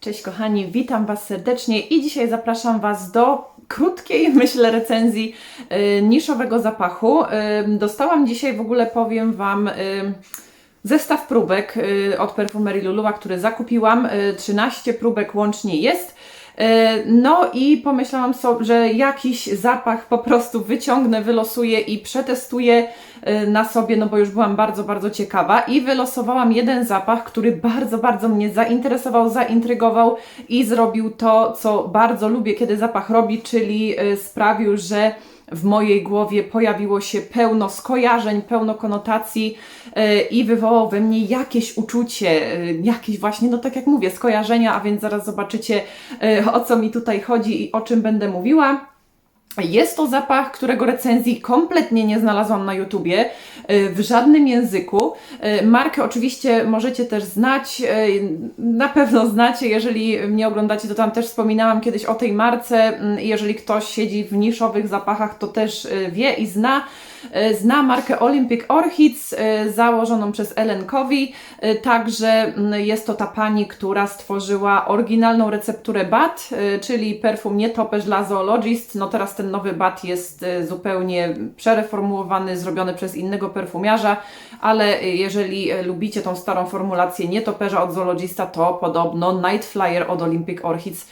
Cześć kochani, witam Was serdecznie i dzisiaj zapraszam Was do krótkiej, myślę, recenzji y, niszowego zapachu. Y, dostałam dzisiaj w ogóle, powiem Wam, y, zestaw próbek y, od perfumerii Luluwa, który zakupiłam. Y, 13 próbek łącznie jest. Y, No i pomyślałam sobie, że jakiś zapach po prostu wyciągnę, wylosuję i przetestuję y, na sobie, no bo już byłam bardzo, bardzo ciekawa i wylosowałam jeden zapach, który bardzo, bardzo mnie zainteresował, zaintrygował i zrobił to, co bardzo lubię, kiedy zapach robi, czyli y, sprawił, że w mojej głowie pojawiło się pełno skojarzeń, pełno konotacji yy, i wywołał we mnie jakieś uczucie, yy, jakieś właśnie, no tak jak mówię, skojarzenia, a więc zaraz zobaczycie yy, o co mi tutaj chodzi i o czym będę mówiła. Jest to zapach, którego recenzji kompletnie nie znalazłam na YouTubie, y, w żadnym języku. Y, Markę oczywiście możecie też znać, y, na pewno znacie, jeżeli mnie oglądacie, to tam też wspominałam kiedyś o tej marce. Mm, Jeżeli ktoś siedzi w niszowych zapachach, to też wie i zna. Y, Zna markę Olympic Orchids, y, założoną przez Ellen Covey. Y, Także mm, jest to ta pani, która stworzyła oryginalną recepturę BAT, czyli perfum nietoperz dla zoologist. No teraz ten nowy BAT jest zupełnie przereformułowany, zrobiony przez innego perfumiarza, ale jeżeli lubicie tą starą formulację nietoperza od zoologista, to podobno Night Flyer od Olympic Orchids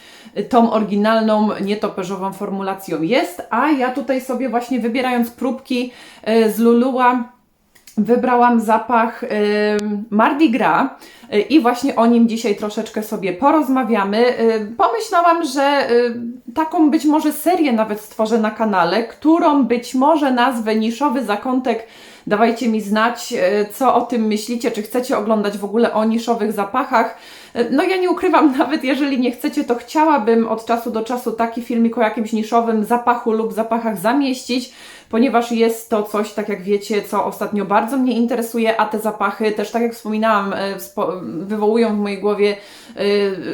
tą oryginalną nietoperzową formulacją jest, a ja tutaj sobie właśnie wybierając próbki z Lulua wybrałam zapach y, Mardi Gras y, i właśnie o nim dzisiaj troszeczkę sobie porozmawiamy. Pomyślałam, że taką być może serię nawet stworzę na kanale, którą być może nazwę Niszowy Zakątek. Dawajcie mi znać, y, co o tym myślicie, czy chcecie oglądać w ogóle o niszowych zapachach. Y, No ja nie ukrywam, nawet jeżeli nie chcecie, to chciałabym od czasu do czasu taki filmik o jakimś niszowym zapachu lub zapachach zamieścić, ponieważ jest to coś, tak jak wiecie, co ostatnio bardzo mnie interesuje, a te zapachy też, tak jak wspominałam, e, wywołują w mojej głowie e,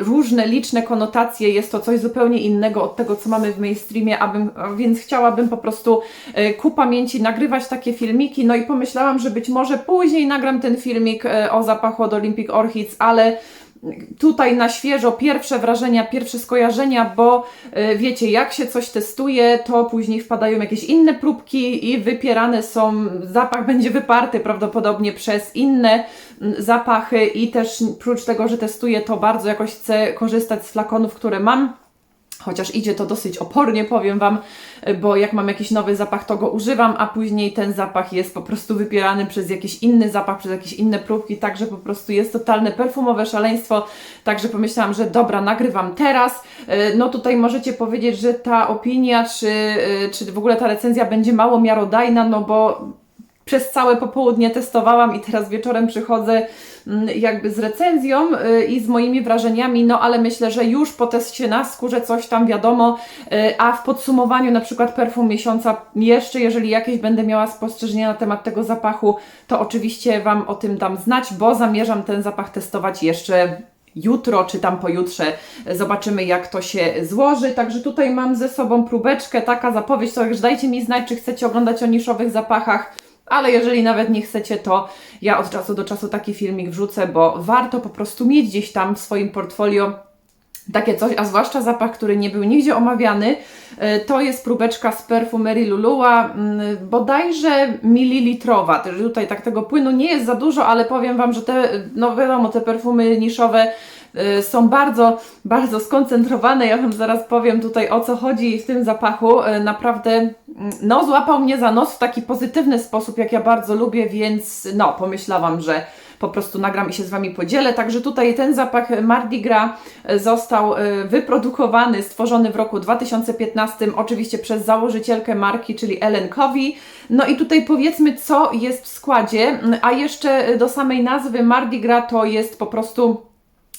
różne, liczne konotacje. Jest to coś zupełnie innego od tego, co mamy w mainstreamie, a więc chciałabym po prostu e, ku pamięci nagrywać takie filmiki. No i pomyślałam, że być może później nagram ten filmik e, o zapachu od Olympic Orchids, ale tutaj na świeżo pierwsze wrażenia, pierwsze skojarzenia, bo y, wiecie, jak się coś testuje, to później wpadają jakieś inne próbki i wypierane są, zapach będzie wyparty prawdopodobnie przez inne zapachy i też prócz tego, że testuję, to bardzo jakoś chcę korzystać z flakonów, które mam. Chociaż idzie to dosyć opornie, powiem Wam, bo jak mam jakiś nowy zapach, to go używam, a później ten zapach jest po prostu wypierany przez jakiś inny zapach, przez jakieś inne próbki, także po prostu jest totalne perfumowe szaleństwo. Także pomyślałam, że dobra, nagrywam teraz. E, No tutaj możecie powiedzieć, że ta opinia, czy, e, czy w ogóle ta recenzja będzie mało miarodajna, no bo przez całe popołudnie testowałam i teraz wieczorem przychodzę mm, jakby z recenzją y, i z moimi wrażeniami, no ale myślę, że już po teście na skórze coś tam wiadomo, y, a w podsumowaniu na przykład perfum miesiąca jeszcze, jeżeli jakieś będę miała spostrzeżenia na temat tego zapachu, to oczywiście Wam o tym dam znać, bo zamierzam ten zapach testować jeszcze jutro czy tam pojutrze. Zobaczymy, jak to się złoży. Także tutaj mam ze sobą próbeczkę, taka zapowiedź. Także dajcie mi znać, czy chcecie oglądać o niszowych zapachach. Ale jeżeli nawet nie chcecie, to ja od czasu do czasu taki filmik wrzucę, bo warto po prostu mieć gdzieś tam w swoim portfolio takie coś, a zwłaszcza zapach, który nie był nigdzie omawiany, e, to jest próbeczka z perfumerii Lulua, mm, bodajże mililitrowa. Tutaj tak tego płynu nie jest za dużo, ale powiem Wam, że te, no wiadomo, te perfumy niszowe e, są bardzo, bardzo skoncentrowane. Ja Wam zaraz powiem tutaj o co chodzi w tym zapachu. E, Naprawdę, mm, no, złapał mnie za nos w taki pozytywny sposób, jak ja bardzo lubię, więc no, pomyślałam, że po prostu nagram i się z Wami podzielę. Także tutaj ten zapach Mardi Gras e, został e, wyprodukowany, stworzony w roku 2015, oczywiście przez założycielkę marki, czyli Ellen Covey. No i tutaj powiedzmy, co jest w składzie, a jeszcze do samej nazwy Mardi Gras to jest po prostu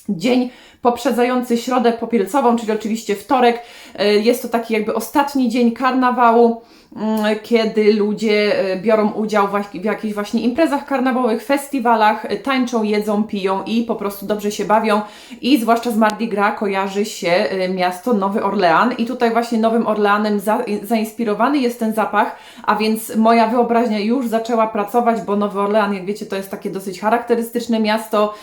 dzień poprzedzający środę popielcową, czyli oczywiście wtorek. E, Jest to taki jakby ostatni dzień karnawału. Mm, kiedy ludzie e, biorą udział w jakichś właśnie imprezach karnawałowych, festiwalach, e, tańczą, jedzą, piją i po prostu dobrze się bawią. I zwłaszcza z Mardi Gras kojarzy się e, miasto Nowy Orlean. I tutaj właśnie Nowym Orleanem za, zainspirowany jest ten zapach, a więc moja wyobraźnia już zaczęła pracować, bo Nowy Orlean, jak wiecie, to jest takie dosyć charakterystyczne miasto,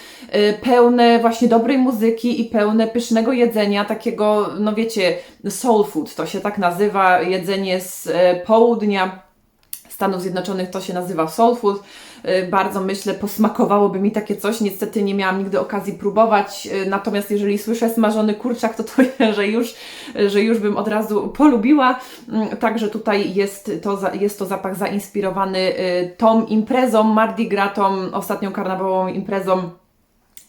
pełne właśnie dobrej muzyki i pełne pysznego jedzenia, takiego, no wiecie, soul food, to się tak nazywa, jedzenie z południa Stanów Zjednoczonych, to się nazywa soul food. E, bardzo myślę, posmakowałoby mi takie coś. Niestety nie miałam nigdy okazji próbować. E, natomiast jeżeli słyszę smażony kurczak, to to, że już, że już bym od razu polubiła. Mm, także tutaj jest to, jest to zapach zainspirowany tą imprezą Mardi Gras, tą ostatnią karnawałową imprezą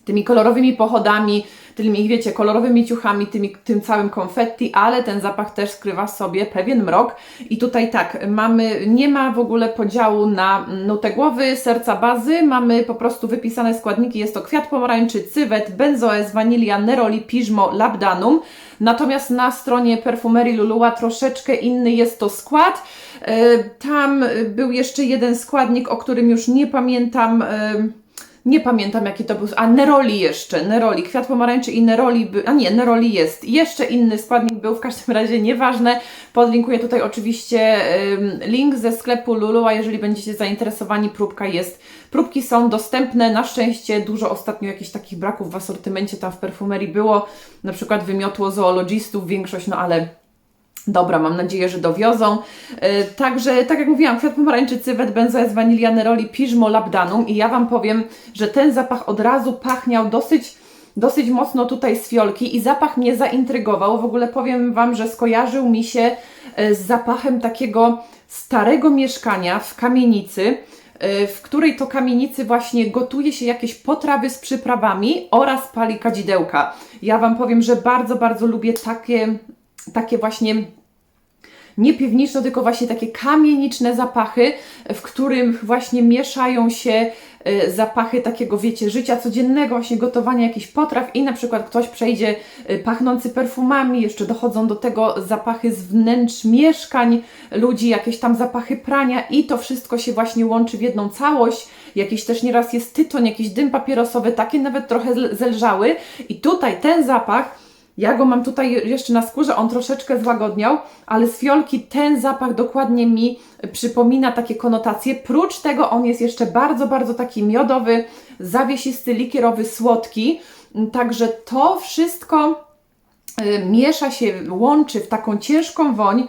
tymi kolorowymi pochodami, tymi, wiecie, kolorowymi ciuchami, tymi, tym całym konfetti, ale ten zapach też skrywa sobie pewien mrok. I tutaj tak, mamy, nie ma w ogóle podziału na nutę głowy, serca bazy, mamy po prostu wypisane składniki, jest to kwiat pomarańczy, cywet, benzoes, wanilia, neroli, piżmo, labdanum. Natomiast na stronie perfumerii Lulua troszeczkę inny jest to skład. E, tam był jeszcze jeden składnik, o którym już nie pamiętam e, nie pamiętam jaki to był, a Neroli jeszcze, Neroli, kwiat pomarańczy i Neroli, by, a nie, Neroli jest. Jeszcze inny składnik był, w każdym razie nieważne. Podlinkuję tutaj oczywiście link ze sklepu Lulu, a jeżeli będziecie zainteresowani, próbka jest. Próbki są dostępne, na szczęście dużo ostatnio jakichś takich braków w asortymencie tam w perfumerii było, na przykład wymiotło zoologistów większość, no ale Dobra, mam nadzieję, że dowiozą. Yy, także, tak jak mówiłam, kwiat pomarańczy, cywet, benzoes, wanilia, neroli, piżmo, labdanum i ja Wam powiem, że ten zapach od razu pachniał dosyć, dosyć mocno tutaj z fiolki i zapach mnie zaintrygował. W ogóle powiem Wam, że skojarzył mi się yy, z zapachem takiego starego mieszkania w kamienicy, yy, w której to kamienicy właśnie gotuje się jakieś potrawy z przyprawami oraz pali kadzidełka. Ja Wam powiem, że bardzo, bardzo lubię takie takie właśnie nie piwniczne, tylko właśnie takie kamieniczne zapachy, w którym właśnie mieszają się e, zapachy takiego, wiecie, życia codziennego, właśnie gotowania jakichś potraw i na przykład ktoś przejdzie e, pachnący perfumami, jeszcze dochodzą do tego zapachy z wnętrz mieszkań ludzi, jakieś tam zapachy prania i to wszystko się właśnie łączy w jedną całość. Jakiś też nieraz jest tytoń, jakiś dym papierosowy, takie nawet trochę zelżały i tutaj ten zapach ja go mam tutaj jeszcze na skórze, on troszeczkę złagodniał, ale z fiolki ten zapach dokładnie mi przypomina takie konotacje. Prócz tego on jest jeszcze bardzo, bardzo taki miodowy, zawiesisty, likierowy, słodki. Także to wszystko y, miesza się, łączy w taką ciężką woń,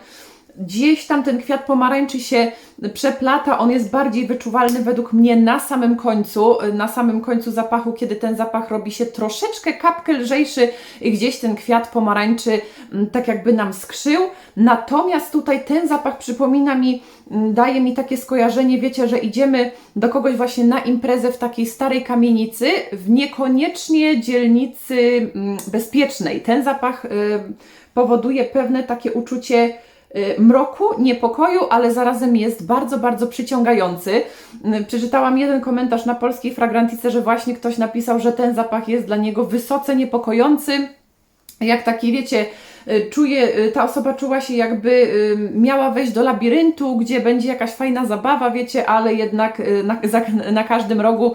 gdzieś tam ten kwiat pomarańczy się przeplata, on jest bardziej wyczuwalny według mnie na samym końcu, na samym końcu zapachu, kiedy ten zapach robi się troszeczkę kapkę lżejszy i gdzieś ten kwiat pomarańczy mm, tak jakby nam skrzył. Natomiast tutaj ten zapach przypomina mi, mm, daje mi takie skojarzenie, wiecie, że idziemy do kogoś właśnie na imprezę w takiej starej kamienicy, w niekoniecznie dzielnicy mm, bezpiecznej. Ten zapach y, powoduje pewne takie uczucie mroku, niepokoju, ale zarazem jest bardzo, bardzo przyciągający. Y, przeczytałam jeden komentarz na polskiej fragrantice, że właśnie ktoś napisał, że ten zapach jest dla niego wysoce niepokojący. Jak taki, wiecie, Y, czuje, y, ta osoba czuła się jakby y, miała wejść do labiryntu, gdzie będzie jakaś fajna zabawa, wiecie, ale jednak na, na każdym rogu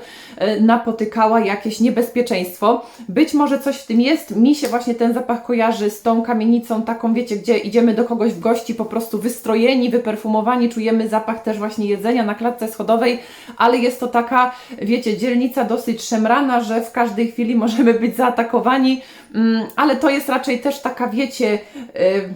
napotykała jakieś niebezpieczeństwo. Być może coś w tym jest. Mi się właśnie ten zapach kojarzy z tą kamienicą taką, wiecie, gdzie idziemy do kogoś w gości po prostu wystrojeni, wyperfumowani, czujemy zapach też właśnie jedzenia na klatce schodowej, ale jest to taka, wiecie, dzielnica dosyć szemrana, że w każdej chwili możemy być zaatakowani, mm, ale to jest raczej też taka, wiecie, y,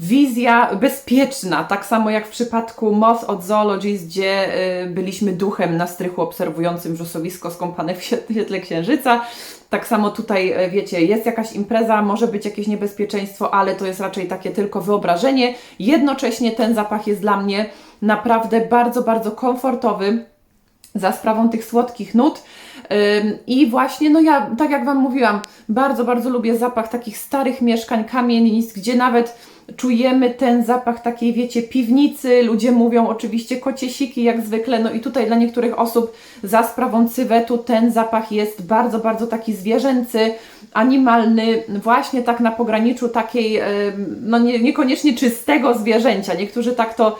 wizja bezpieczna, tak samo jak w przypadku Moth od Zoologist, gdzie y, byliśmy duchem na strychu obserwującym rzusowisko skąpane w świetle księżyca. Tak samo tutaj, y, wiecie, jest jakaś impreza, może być jakieś niebezpieczeństwo, ale to jest raczej takie tylko wyobrażenie. Jednocześnie ten zapach jest dla mnie naprawdę bardzo, bardzo komfortowy za sprawą tych słodkich nut. I właśnie, no ja, tak jak Wam mówiłam, bardzo, bardzo lubię zapach takich starych mieszkań, kamienic, gdzie nawet czujemy ten zapach takiej, wiecie, piwnicy. Ludzie mówią oczywiście kociesiki, jak zwykle. No i tutaj dla niektórych osób za sprawą cywetu ten zapach jest bardzo, bardzo taki zwierzęcy, animalny, właśnie tak na pograniczu takiej, no nie, niekoniecznie czystego zwierzęcia. Niektórzy tak to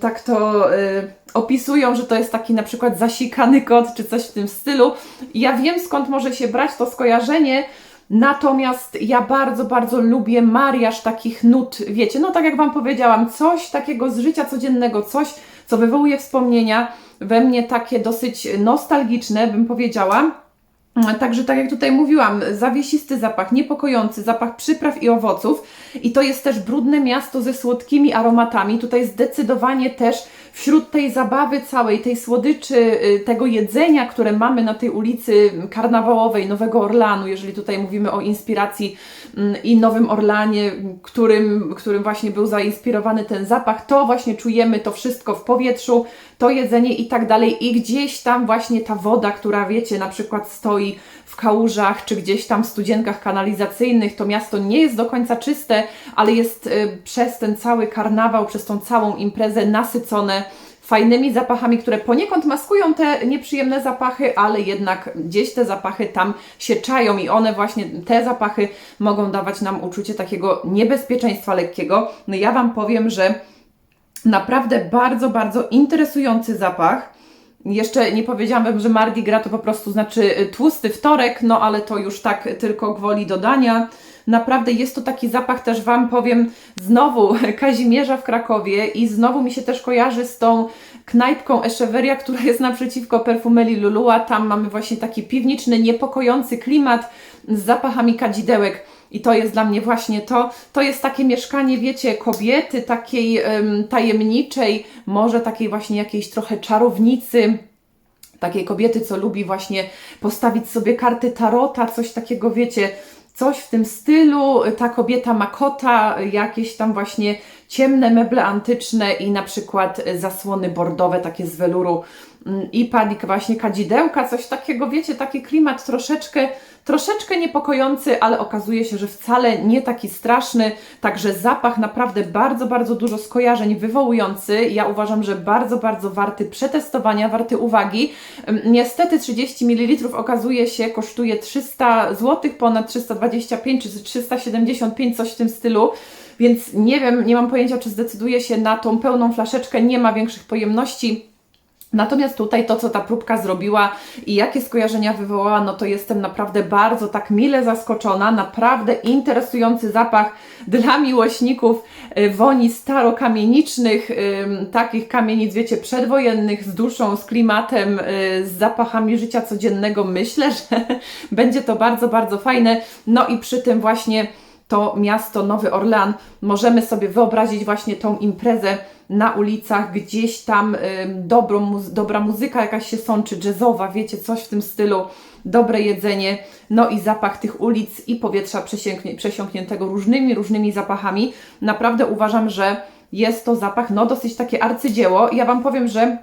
tak to y, opisują, że to jest taki na przykład zasikany kot, czy coś w tym stylu. Ja wiem skąd może się brać to skojarzenie, Natomiast ja bardzo, bardzo lubię mariaż takich nut, wiecie, no tak jak Wam powiedziałam, coś takiego z życia codziennego, coś, co wywołuje wspomnienia we mnie takie dosyć nostalgiczne, bym powiedziała. Także tak jak tutaj mówiłam, zawiesisty zapach, niepokojący zapach przypraw i owoców i to jest też brudne miasto ze słodkimi aromatami. Tutaj zdecydowanie też wśród tej zabawy całej, tej słodyczy, y, tego jedzenia, które mamy na tej ulicy karnawałowej Nowego Orlanu, jeżeli tutaj mówimy o inspiracji mm, i Nowym Orlanie, którym, którym właśnie był zainspirowany ten zapach, to właśnie czujemy to wszystko w powietrzu, to jedzenie i tak dalej i gdzieś tam właśnie ta woda, która wiecie, na przykład stoi w kałużach, czy gdzieś tam w studzienkach kanalizacyjnych, to miasto nie jest do końca czyste, ale jest y, przez ten cały karnawał, przez tą całą imprezę nasycone fajnymi zapachami, które poniekąd maskują te nieprzyjemne zapachy, ale jednak gdzieś te zapachy tam się czają i one właśnie, te zapachy mogą dawać nam uczucie takiego niebezpieczeństwa lekkiego. No ja Wam powiem, że naprawdę bardzo, bardzo interesujący zapach. Jeszcze nie powiedziałam, że Mardi Gras to po prostu znaczy y, tłusty wtorek, no ale to już tak tylko gwoli dodania. Naprawdę jest to taki zapach, też Wam powiem, znowu Kazimierza w Krakowie i znowu mi się też kojarzy z tą knajpką Echeveria, która jest naprzeciwko Perfumeli Lulua. Tam mamy właśnie taki piwniczny, niepokojący klimat z zapachami kadzidełek. I to jest dla mnie właśnie to. To jest takie mieszkanie, wiecie, kobiety takiej um, tajemniczej, może takiej właśnie jakiejś trochę czarownicy, takiej kobiety, co lubi właśnie postawić sobie karty tarota, coś takiego, wiecie, coś w tym stylu. Ta kobieta ma kota, jakieś tam właśnie ciemne meble antyczne i na przykład zasłony bordowe, takie z weluru i padik właśnie kadzidełka, coś takiego, wiecie, taki klimat troszeczkę troszeczkę niepokojący, ale okazuje się, że wcale nie taki straszny. Także zapach naprawdę bardzo, bardzo dużo skojarzeń wywołujący. Ja uważam, że bardzo, bardzo warty przetestowania, warty uwagi. Niestety 30 ml okazuje się kosztuje 300 zł, ponad 325 czy 375, coś w tym stylu. Więc nie wiem, nie mam pojęcia, czy zdecyduję się na tą pełną flaszeczkę. Nie ma większych pojemności Natomiast tutaj to, co ta próbka zrobiła i jakie skojarzenia wywołała, no to jestem naprawdę bardzo tak mile zaskoczona. Naprawdę interesujący zapach dla miłośników y, woni starokamienicznych, takich kamienic, wiecie, przedwojennych, z duszą, z klimatem, y, z zapachami życia codziennego. Myślę, że będzie to bardzo, bardzo fajne. No i przy tym właśnie to miasto Nowy Orlean, możemy sobie wyobrazić właśnie tą imprezę na ulicach, gdzieś tam y, dobrą, dobra muzyka jakaś się sączy, jazzowa, wiecie, coś w tym stylu, dobre jedzenie, no i zapach tych ulic i powietrza przesiąkniętego różnymi, różnymi zapachami. Naprawdę uważam, że jest to zapach, no dosyć takie arcydzieło. Ja Wam powiem, że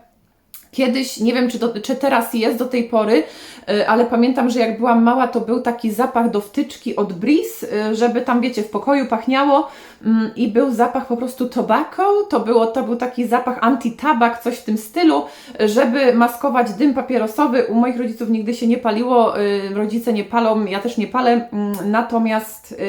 Kiedyś, nie wiem czy, do, czy teraz jest do tej pory, y, ale pamiętam, że jak byłam mała, to był taki zapach do wtyczki od Breeze, y, żeby tam, wiecie, w pokoju pachniało mm, i był zapach po prostu tobacco, to, było, to był taki zapach anti-tabak, coś w tym stylu, żeby maskować dym papierosowy. U moich rodziców nigdy się nie paliło, y, rodzice nie palą, ja też nie palę, mm, natomiast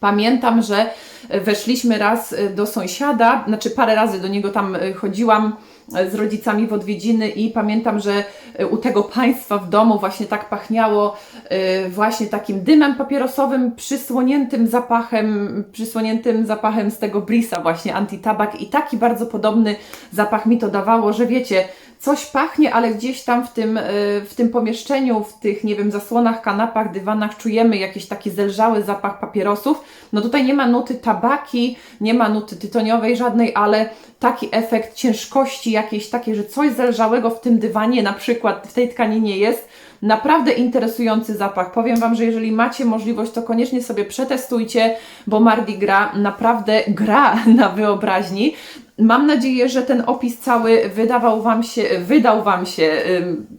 pamiętam, że weszliśmy raz do sąsiada, znaczy parę razy do niego tam chodziłam, z rodzicami w odwiedziny i pamiętam, że e, u tego państwa w domu właśnie tak pachniało e, właśnie takim dymem papierosowym, przysłoniętym zapachem, przysłoniętym zapachem z tego brisa właśnie antitabak. I taki bardzo podobny zapach mi to dawało, że wiecie, coś pachnie, ale gdzieś tam w tym, e, w tym pomieszczeniu, w tych, nie wiem, zasłonach, kanapach, dywanach czujemy jakiś taki zelżały zapach papierosów. No tutaj nie ma nuty tabaki, nie ma nuty tytoniowej żadnej, ale taki efekt ciężkości jakiejś takiej, że coś zelżałego w tym dywanie na przykład w tej tkaninie jest. Naprawdę interesujący zapach. Powiem Wam, że jeżeli macie możliwość, to koniecznie sobie przetestujcie, bo Mardi Gras naprawdę gra na wyobraźni. Mam nadzieję, że ten opis cały wydawał wam się, wydał Wam się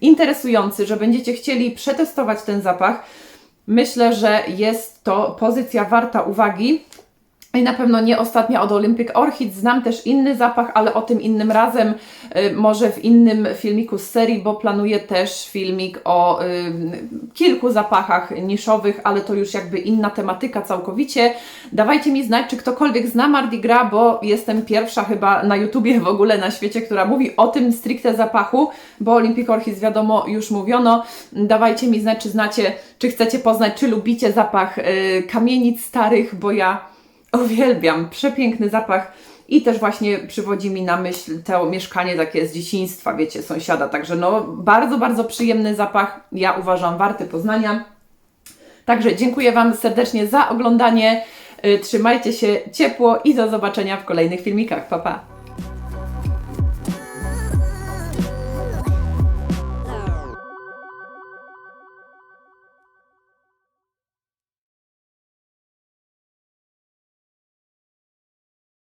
interesujący, że będziecie chcieli przetestować ten zapach. Myślę, że jest to pozycja warta uwagi. I na pewno nie ostatnia od Olympic Orchid. Znam też inny zapach, ale o tym innym razem, y, może w innym filmiku z serii, bo planuję też filmik o y, kilku zapachach niszowych, ale to już jakby inna tematyka całkowicie. Dawajcie mi znać, czy ktokolwiek zna Mardi Gras, bo jestem pierwsza chyba na YouTubie w ogóle na świecie, która mówi o tym stricte zapachu, bo Olympic Orchid wiadomo już mówiono. Dawajcie mi znać, czy znacie, czy chcecie poznać, czy lubicie zapach y, kamienic starych, bo ja uwielbiam. Przepiękny zapach i też właśnie przywodzi mi na myśl to mieszkanie takie z dzieciństwa, wiecie, sąsiada. Także no bardzo, bardzo przyjemny zapach. Ja uważam warty poznania. Także dziękuję Wam serdecznie za oglądanie. Y, Trzymajcie się ciepło i do zobaczenia w kolejnych filmikach. Pa, pa!